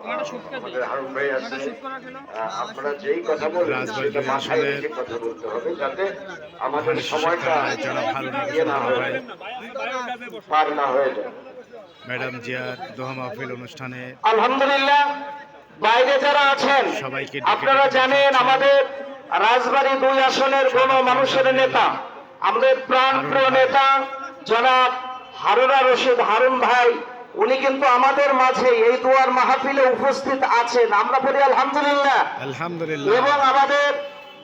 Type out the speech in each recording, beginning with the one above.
আমাদের হারুন ভাই আছে। আপনারা যেই কথা বলবেন সেটা মাথায় রেখে কথা বলতে হবে যাতে আমাদের সময়টা সাথে জনাব হারুন ইয়ে না হয় পার না হয়ে যায়। ম্যাডাম জিয়ার দোহা মাহফিল অনুষ্ঠানে আলহামদুলিল্লাহ বাইরে যারা আছেন সবাইকে আপনারা জানেন আমাদের রাজবাড়ী দুই আসনের কোন মানুষের নেতা আমাদের প্রাণ প্রিয় নেতা জনাব হারুনা রশিদ হারুন ভাই উনি কিন্তু আমাদের মাঝে এই দুয়ার মাহফিলে উপস্থিত আছেন। আমরা বলি আলহামদুলিল্লাহ। আলহামদুলিল্লাহ। এবং আমাদের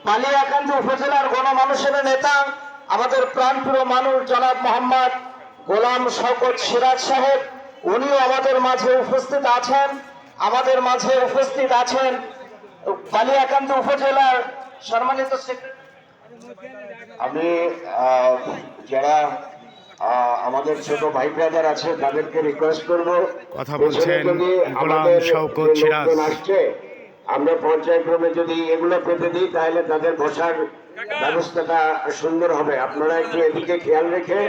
বালিয়াকান্দি উপজেলার গণমানুষের নেতা আমাদের প্রাণপ্রিয় মানুষ জনাব মোহাম্মদ গোলাম শওকত সিরাজ সাহেব উনিও আমাদের মাঝে উপস্থিত আছেন। আমাদের মাঝে উপস্থিত আছেন বালিয়াকান্দি উপজেলার সম্মানিত আমি আহ, যারা আমাদের ছোট ভাই ব্রাদার আছে তাদেরকে রিকোয়েস্ট করব। কথা বলছেন গোলাম শওকত সিরাজ। আমরা পর্যায়ক্রমে যদি এগুলো পেতে দিই তাহলে তাদের বসার ব্যবস্থাটা সুন্দর হবে। আপনারা একটু এদিকে খেয়াল রেখে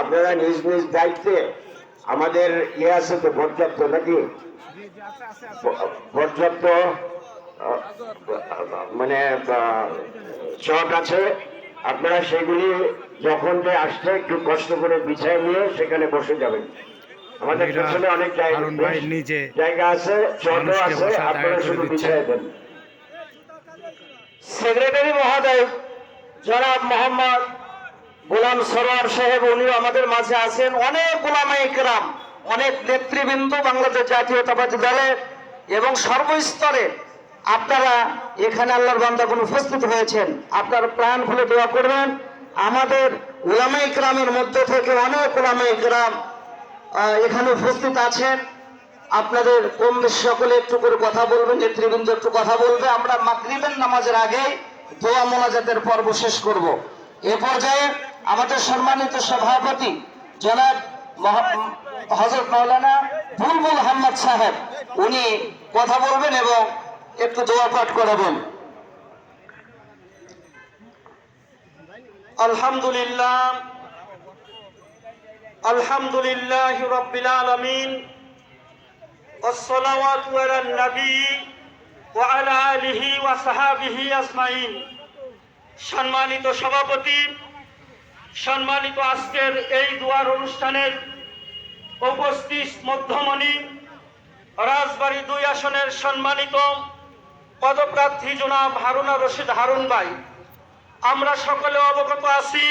আপনারা নিজ নিজ দায়িত্বে আমাদের ইয়ে আছে তো পর্যাপ্ত নাকি? পর্যাপ্ত মানে চক আছে। আপনারা সেগুলি যখন যে আসছে একটু কষ্ট করে বিছায় নিয়ে সেখানে বসে যাবেন। আমাদের পেছনে অনেক জায়গা আছে মানুষকে আছে আপনারা শুধু। বিছায় দেন। সেক্রেটারি মহোদয় জনাব মোহাম্মদ গোলাম সরোয়ার সাহেব উনিও আমাদের মাঝে আছেন। অনেক গোলামা ইকরাম অনেক নেতৃবৃন্দ বাংলাদেশ জাতীয়তাবাদী দলের এবং সর্বস্তরে আপনারা এখানে আল্লাহর বান্দাগুন উপস্থিত হয়েছেন। আপনার প্রাণ খুলে দোয়া করবেন। আমাদের ওলামা ইকরামের মধ্যে থেকে অনেক ওলামা ইকরাম এখানে উপস্থিত আছেন। আপনাদের কম বেশি সকলে একটু করে কথা বলবেন, নেতৃবৃন্দ একটু কথা বলবে। আমরা মাগরিবের নামাজের আগে দোয়া মোনাজাতের পর্ব শেষ করব। এ পর্যায়ে আমাদের সম্মানিত সভাপতি জনাব হজরত মৌলানা বুলবুল আহমদ সাহেব, উনি কথা বলবেন এবং একটু দোয়া পাঠ করাবেন। আলহামদুলিল্লাহ আলহামদুলিল্লাহ রব্বিল আলামিন والصلوات على النبي وعلى آله وصحابه أجمعين সম্মানিত সভাপতি সম্মানিত আজকের এই দুয়ার অনুষ্ঠানের উপস্থিত মধ্যমণি রাজবাড়ী দুই আসনের সম্মানিত পদপ্রার্থী জনাব হারুনা রশিদ হারুন ভাই আমরা সকলে অবগত আছি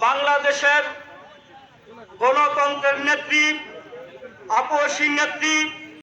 বাংলাদেশের গণতন্ত্রের নেত্রী আপসী নেত্রী